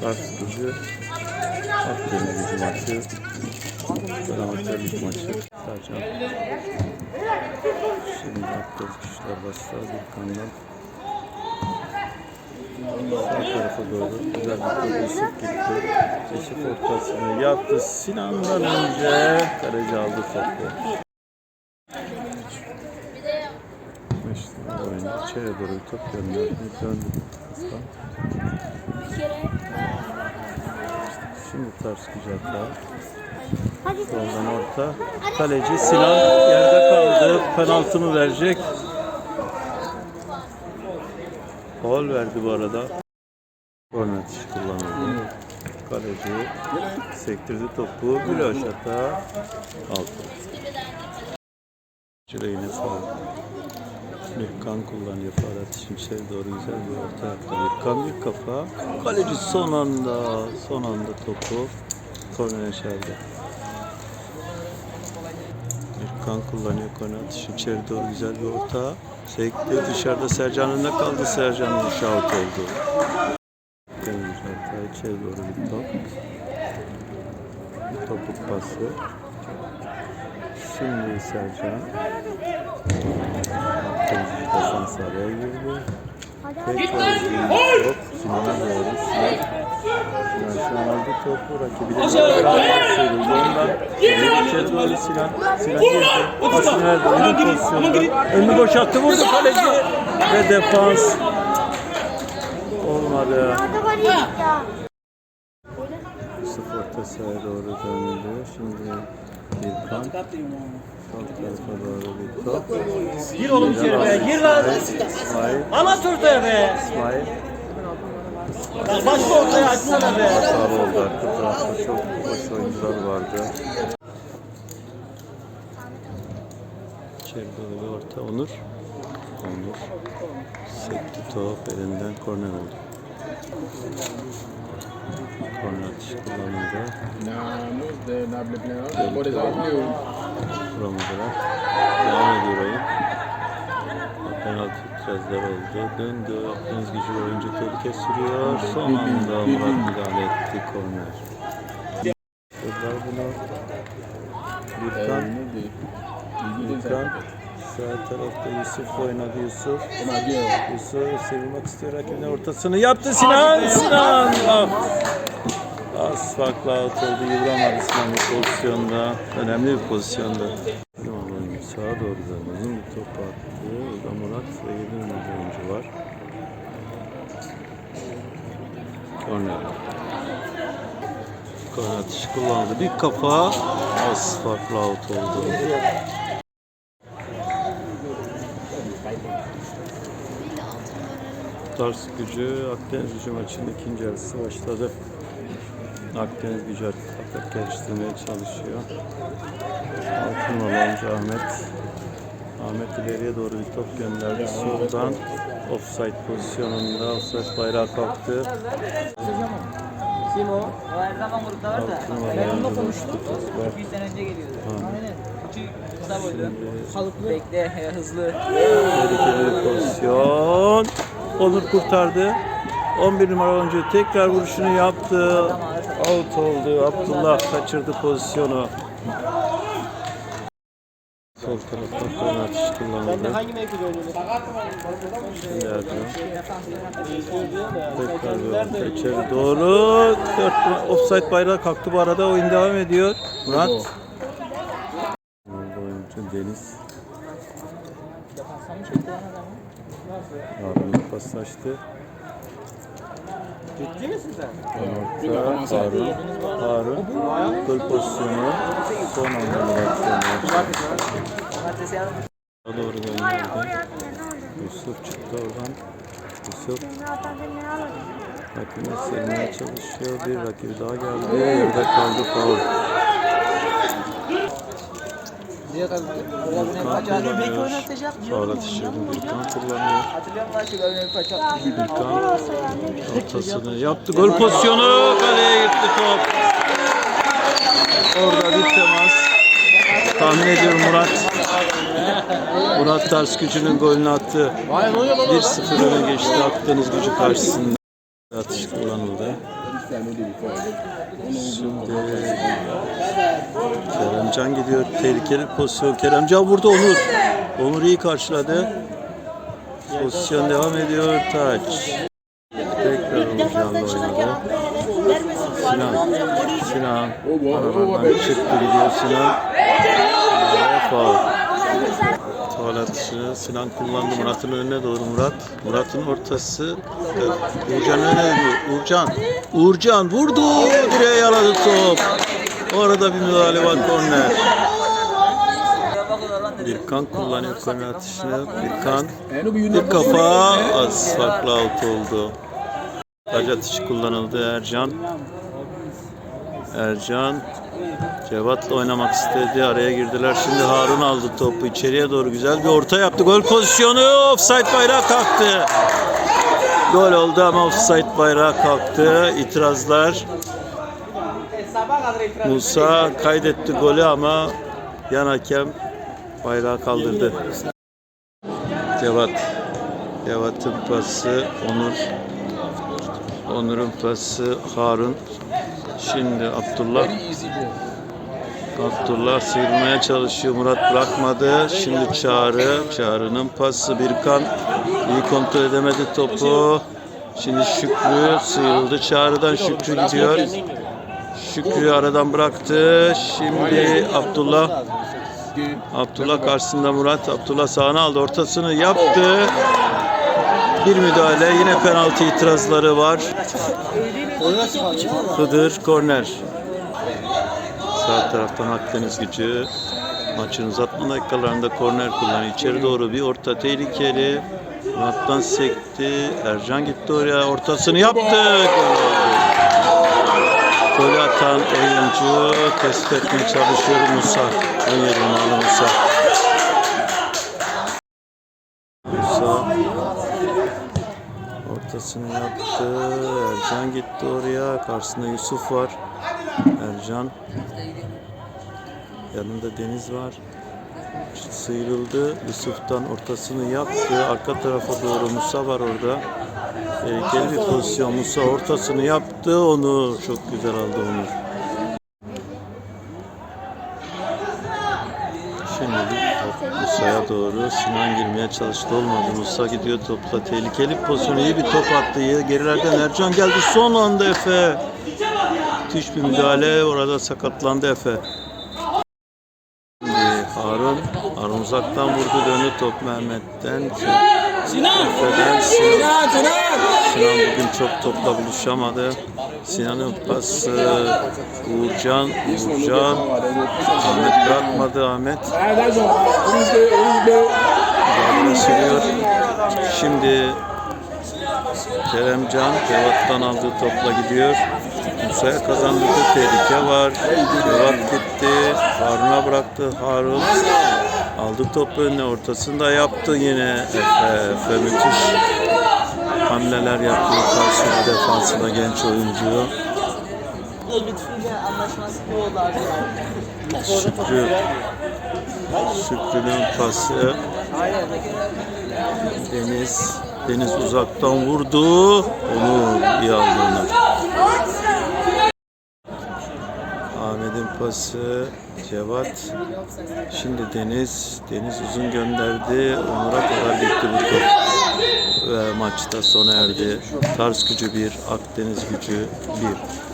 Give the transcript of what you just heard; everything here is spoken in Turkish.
Kars gücü, Akdeniz gücü maçı, Fenerbahçe maçı. Sercan. Şimdi Akdeniz güçler başlar bir kandan. Sağ tarafa doğru güzel bir top Yusuf gitti. Yusuf ortasını yaptı. Sinan'dan önce kaleci aldı topu. İşte oyun içeri doğru top gönderdi. Döndü. Şimdi ters güzel hata. Soldan orta. Kaleci Sinan yerde kaldı. Penaltı mı verecek? Faul verdi bu arada. Korner atışı kullanıldı. Kaleci sektirdi topu. Güloş hata. Altı. Çileğine sağlık. Lükan kullanıyor Ferhat Şimşek doğru güzel bir orta yaptı. Lükan bir kafa. Kaleci son anda son anda topu korner içeride. Lükan kullanıyor atışı içeri doğru güzel bir orta. Sekti dışarıda Sercan önünde kaldı. Sercan dışı out oldu. Güzel içeri doğru bir top. Topuk pası. Şimdi Sercan. Temizlik defans araya girdi. Tekrar bir top. Sinan'a doğru. Sinan. Sinan şu an aldı topu. Rakibine bir beraber sıyrıldı. Ondan içeri doğru Sinan. Sinan girdi. Pasını verdi. Önü pozisyonda. Önünü boşalttı. Vurdu kaleci. Ve defans. Olmadı. Sıfır orta sahaya doğru döndü. Şimdi Birkan. Gir oğlum içeri be. Gir lan. Ortaya be. İsmail. Başla ortaya açsana be. Hatalı oldu arka tarafta çok boş oyuncular vardı. İçeri doğru bir orta Onur. Onur. Sekti top elinden korner oldu. Korner atışı kullanıldı. Vuramadılar. Devam ediyor oyun. İtirazlar oldu. Döndü. Akdeniz gücü oyuncu tehlike sürüyor. Son anda Murat müdahale etti korner. Tekrar bunu Birkan, Birkan sağ tarafta Yusuf oynadı Yusuf. Yusuf sevilmek istiyor rakibinin ortasını yaptı Sinan. Sinan. Ah. Az farklı out oldu. Yıvramadı Sinan bu pozisyonda. Önemli bir pozisyonda. Sağa doğru top attı. Orada Murat ve 7 numaralı oyuncu var. Korner. Korner atışı kullanıldı. Bir kafa az farklı out oldu. Tars gücü Akdeniz gücü maçının ikinci yarısı başladı. Akdeniz gücü atak geliştirmeye çalışıyor. Altın oyuncu Ahmet. Ahmet ileriye doğru bir top gönderdi. Soldan offside pozisyonunda offside bayrağı kalktı. Kim o? Her zaman grupta var da. Ben onunla konuştum. Var. Bir sene önce geliyordu. Aynen. Küçük kısa boylu. Sağlıklı. Bekle hızlı. Tehlikeli bir pozisyon. Onur kurtardı. 11 numara oyuncu tekrar vuruşunu yaptı. Out oldu. Abdullah kaçırdı pozisyonu. Sol tarafta korner atış kullanıldı. Hangi mevkide oynuyorsun? Şimdi Erdoğan. Tekrar içeri doğru. Dört, offside bayrağı kalktı bu arada. Oyun devam ediyor. Murat. Oyuncu Deniz. Harun paslaştı. Ciddi misin sen? Orta Harun. Harun. Gol pozisyonu. Son anda Murat Doğru gönderdi. Yusuf çıktı oradan. Yusuf rakibine sermeye çalışıyor. Bir rakibi daha geldi. Yerde kaldı faul. Faal atışını Birkan kullanıyor. Birkan ortasını yaptı. Gol pozisyonu. Kaleye gitti top. Orada bir temas. Tahmin ediyorum Murat. Murat Tars gücünün golünü attı. 1-0 öne geçti Akdeniz gücü karşısında. Atış kullanıldı. Şimdi Keremcan gidiyor. Tehlikeli pozisyon. Keremcan vurdu Onur. Onur iyi karşıladı. Pozisyon devam ediyor. Taç. Tekrar Onurcan'la oynadı. Sinan. Sinan. Aralardan çıktı gidiyor Sinan. Faul. Faul atışı Sinan kullandı Murat'ın önüne doğru Murat. Murat'ın ortası. Uğurcan önüne doğru. Uğurcan. Uğurcan vurdu. Direğe yaladı top. Orada bir müdahale var korner. Birkan kullanıyor korner atışını. Birkan. Bir kafa az farklı out oldu. Taç atışı kullanıldı Ercan. Ercan Cevat'la oynamak istedi. Araya girdiler. Şimdi Harun aldı topu. içeriye doğru güzel bir orta yaptı. Gol pozisyonu. Offside bayrağı kalktı. Gol oldu ama offside bayrağı kalktı. İtirazlar. Musa kaydetti golü ama yan hakem bayrağı kaldırdı. Cevat. Cevat'ın pası Onur. Onur'un pası Harun. Şimdi Abdullah. Abdullah sıyrılmaya çalışıyor. Murat bırakmadı. Şimdi Çağrı. Çağrı'nın pası Birkan. iyi kontrol edemedi topu. Şimdi Şükrü sıyrıldı. Çağrı'dan Şükrü gidiyor. Şükrü aradan bıraktı. Şimdi Abdullah. Abdullah karşısında Murat. Abdullah sağına aldı. Ortasını yaptı. Bir müdahale. Yine penaltı itirazları var. Hıdır korner. Sağ taraftan Akdeniz gücü maçın uzatma dakikalarında korner kullanıyor. İçeri doğru bir orta tehlikeli. Murat'tan sekti. Ercan gitti oraya. Ortasını yaptı. Golü atan oyuncu tespit etmeye çalışıyor Musa. 17 numaralı Musa. Musa ortasını yaptı. Ercan gitti oraya. Karşısında Yusuf var. Ercan. Yanında Deniz var. Sıyrıldı. Yusuf'tan ortasını yaptı. Arka tarafa doğru Musa var orada. Tehlikeli bir pozisyon. Musa ortasını yaptı. Onu çok güzel aldı Onur. Şimdi top Musa'ya doğru Sinan girmeye çalıştı olmadı. Musa gidiyor topla. Tehlikeli bir pozisyon. İyi bir top attı. Gerilerden Ercan geldi. Son anda Efe. Müthiş bir müdahale. Orada sakatlandı Efe. Şimdi Harun. Harun uzaktan vurdu. Döndü top Mehmet'ten. Sinan! Efe'den! Sinan! Sinan bugün çok topla buluşamadı. Sinan'ın pası Uğurcan, Uğurcan Ahmet bırakmadı Ahmet. Ah, Müdahale sürüyor. Şimdi Keremcan Cevat'tan aldığı topla gidiyor. Musa'ya kazandırdığı tehlike var. Cevat gitti. Harun'a bıraktı. Harun aldı topu önüne ortasında yaptı yine Efe. Efe müthiş hamleler yaptı. Karşı defansında genç oyuncu. Lütfüyle anlaşması. Şükrü. Şükrü'nün pası. Deniz. Deniz uzaktan vurdu. Onu iyi aldı onu. Ahmet'in pası. Cevat. Şimdi Deniz. Deniz uzun gönderdi. Onur'a kadar gitti bu top. Maçta sona erdi. Tars gücü 1, Akdeniz gücü 1.